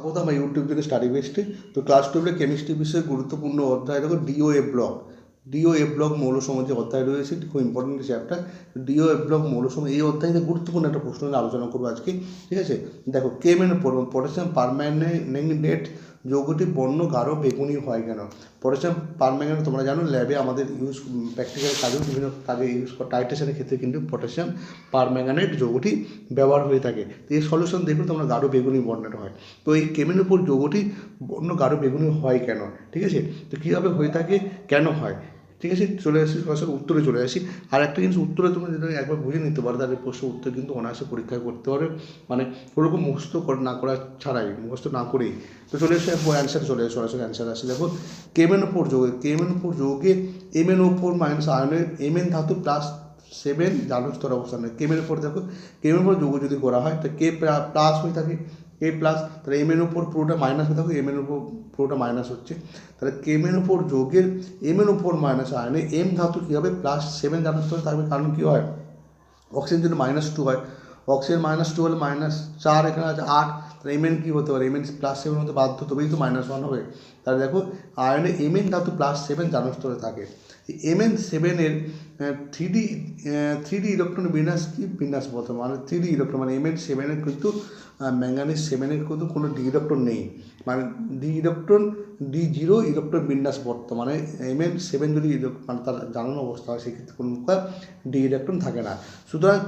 স্বাগত আমার ইউটিউব থেকে স্টাডি বেস্টে তো ক্লাস টুয়েলভে কেমিস্ট্রি বিষয়ে গুরুত্বপূর্ণ অধ্যায় দেখো ডিও এ ব্লক ডিও এ ব্লক মৌল সমাজে অধ্যায় রয়েছে খুব ইম্পর্টেন্ট চ্যাপ্টার এ ব্লক মৌলসমূহ, এই অধ্যায়ে গুরুত্বপূর্ণ একটা প্রশ্ন নিয়ে আলোচনা করব আজকে। ঠিক আছে? দেখো কেমেন পটাশিয়াম পারম্যাঙ্গনেট যৌগটি বর্ণ গাঢ়, বেগুনি হয় কেন? পটাশিয়াম পারম্যাঙ্গানেট তোমরা জানো, ল্যাবে আমাদের ইউজ প্র্যাকটিক্যাল কাজেও বিভিন্ন কাজে ইউজ টাইটেশনের ক্ষেত্রে কিন্তু পটাশিয়াম পারম্যাঙ্গানেট যৌগটি ব্যবহার হয়ে থাকে। তো এই সলিউশন দেখলে তোমরা গাঢ়, বেগুনি, বর্ণের হয়। তো এই কেমিনোফোর যৌগটি বর্ণ গাঢ়, বেগুনি হয় কেন? ঠিক আছে? তো কীভাবে হয়ে থাকে? কেন হয়? ঠিক আছে চলে আসি সরাসরি উত্তরে চলে আসি। আর একটা জিনিস উত্তরে তুমি যদি একবার বুঝে নিতে পারো, তাহলে প্রশ্ন উত্তর কিন্তু অনায়াসে পরীক্ষায় করতে পারবে মানে ওরকম মুখস্থ না করা ছাড়াই, মুখস্থ না করেই। তো চলে এসে অ্যান্সার চলে এসে, সরাসরি অ্যান্সার আসি। দেখো, কেমেন ওপর যোগে, কেমেন ওপর যৌগে এমএন ওপর মাইনাস আয়নের এমএন ধাতু প্লাস সেভেন স্তর অবস্থানে। কেমের উপর দেখো কেমের উপর যোগ যদি করা হয়, তো কে প্লাস হয়ে থাকে? কে প্লাস তাহলে এম এর উপর পুরোটা মাইনাস হয়ে থাকো এম এর উপর পুরোটা মাইনাস হচ্ছে। তাহলে কেম এর উপর যোগের এম এর উপর মাইনাস আয়নে এম ধাতু কী হবে? প্লাস সেভেন জানুর স্তরে থাকবে কারণ কী হয়? অক্সিজেন যদি মাইনাস টু হয় অক্সিজেন মাইনাস টু হলে মাইনাস চার এখানে আছে, আট। এম এন কী হতে পারে? এম এন প্লাস সেভেন হতে বাধ্য, তবেই তো মাইনাস ওয়ান হবে। তাহলে দেখো আয়নে এম এন ধাতু প্লাস সেভেন জানুর স্তরে থাকে। এম এন সেভেনের three D three D electron বিন্যাস কি? বিন্যাস বলতে মানে থ্রি ডি ইলেকট্রন মানে এম এন সেভেনের কিন্তু ম্যাঙ্গানিজ সেভেনের কিন্তু কোনো ডি ইলেকট্রন নেই। মানে D electron D zero electron বিন্যাস বর্তমানে। এম এন সেভেন যদি মানে তার জানানো অবস্থা হয়, সেক্ষেত্রে কোনো ডি ইলেকট্রন থাকে না। সুতরাং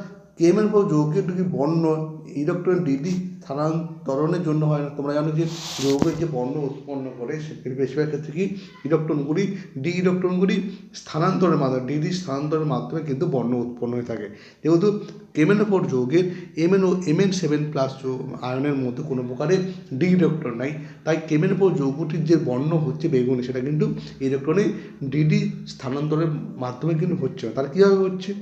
কেমের পর যৌগের দুটি বর্ণ ইলেকট্রন ডিডি স্থানান্তরণের জন্য হয় না। তোমরা জানো যে যৌগের যে বর্ণ উৎপন্ন করে সেটির বেশিরভাগ ক্ষেত্রে কি? ইলেকট্রনগুলি ডি ইলেকট্রনগুলি স্থানান্তরের মাধ্যমে ডিডি স্থানান্তরের মাধ্যমে কিন্তু বর্ণ উৎপন্ন হয়ে থাকে। যেহেতু কেমেন ওপর যৌগের এমএন ও এমএন সেভেন প্লাস আয়নের মধ্যে কোনো প্রকারের ডি ইলেকট্রন নাই। তাই কেমেন ওপর যৌগটির যে বর্ণ হচ্ছে বেগুনি, সেটা কিন্তু ইলেকট্রনে ডিডি স্থানান্তরের মাধ্যমে কিন্তু হচ্ছে না। তাহলে কীভাবে হচ্ছে?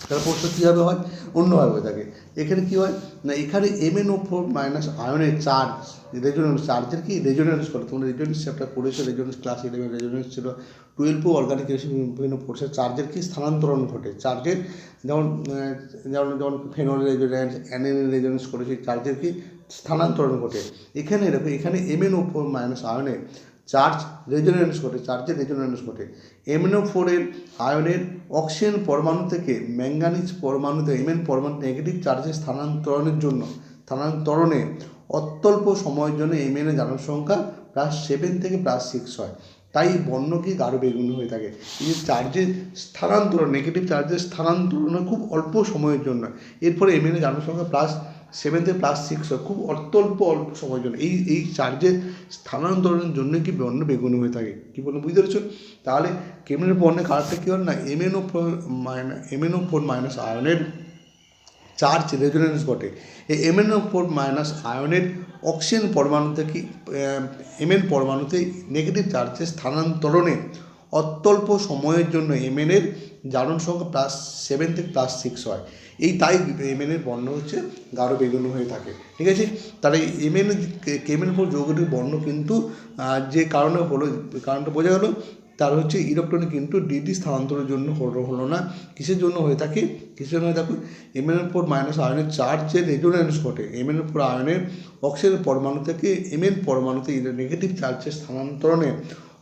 তাহলে প্রশ্ন কীভাবে হয়? অন্যভাবে হয়ে থাকে। এখানে কী হয়? না, এখানে M N O four minus আয়নের চার্জ রেজোনেন্স চার্জের কি? রেজোনেন্স করে। তোমরা রেজোনেন্স চ্যাপ্টার পড়েছো রেজোনেন্স ক্লাস ইলেভেন রেজোনেন্স ছিল। টুয়েলভও অর্গানিক বিভিন্ন কোর্সের চার্জের কি? স্থানান্তরণ ঘটে। চার্জের যেমন যেমন যেমন ফেনল রেজোনেন্স অ্যানিল রেজোনেন্স করেছে চার্জের কি? স্থানান্তরণ ঘটে। এখানে দেখো, এখানে M N O four minus আয়নের চার্জ রেজোনেন্স ঘটে, চার্জের রেজোনেন্স ঘটে। এমএনও ফোরের আয়নের অক্সিজেন পরমাণু থেকে ম্যাঙ্গানিজ পরমাণুতে এমএন পরমাণু নেগেটিভ চার্জের স্থানান্তরণের জন্য, স্থানান্তরণে অত্যল্প সময়ের জন্য এমএনএ জারণ সংখ্যা প্লাস সেভেন থেকে প্লাস সিক্স হয়। তাই বর্ণ কি গাঢ় বেগুনি হয়ে থাকে? এই যে চার্জের স্থানান্তরণ নেগেটিভ চার্জের স্থানান্তরণ খুব অল্প সময়ের জন্য। এরপরে এমএনএ জারণ সংখ্যা প্লাস সেভেন থেকে প্লাস সিক্স খুব অত্যল্প অল্প সময়ের জন্য এই এই চার্জের স্থানান্তরণের জন্য কি বর্ণ বেগুনি হয়ে থাকে? কি বলুন, বুঝতে পেরেছ তাহলে কেমনের বর্ণের কারণটা কী হয় না? M N O four minus M N O four minus আয়নের চার্জ রেজোনেন্স ঘটে। এই M N O four minus আয়নের অক্সিজেন পরমাণু থেকে এমএন পরমাণুতে নেগেটিভ চার্জের স্থানান্তরণে অত্যল্প সময়ের জন্য এমএনের জারণ সংখ্যা প্লাস সেভেন থেকে প্লাস সিক্স হয়। এই তাই এমএনের বর্ণ হচ্ছে গাঢ় বেগুনি হয়ে থাকে। ঠিক আছে? তাহলে এমএন কেমের উপর যৌগটির বর্ণ কিন্তু যে কারণে হলো কারণটা বোঝা গেল তার হচ্ছে ইলেকট্রনে কিন্তু ডিডি স্থানান্তরের জন্য হলো হলো না। কিসের জন্য হয়ে থাকে? কিসের জন্য হয়ে থাকে? এমএন উপর মাইনাস আয়নের চার্জের রেজোনেন্স ঘটে এমএন উপর আয়নের অক্সিজেন পরমাণু থেকে এমএন পরমাণুতে নেগেটিভ চার্জের স্থানান্তরণে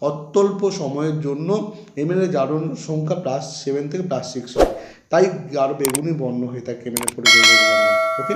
অত্যল্প সময়ের জন্য এমএনের জারণ সংখ্যা প্লাস সেভেন থেকে প্লাস সিক্স হয়। তাই আরও বেগুনি বর্ণ হয়ে থাকে এমএনের পরে ওকে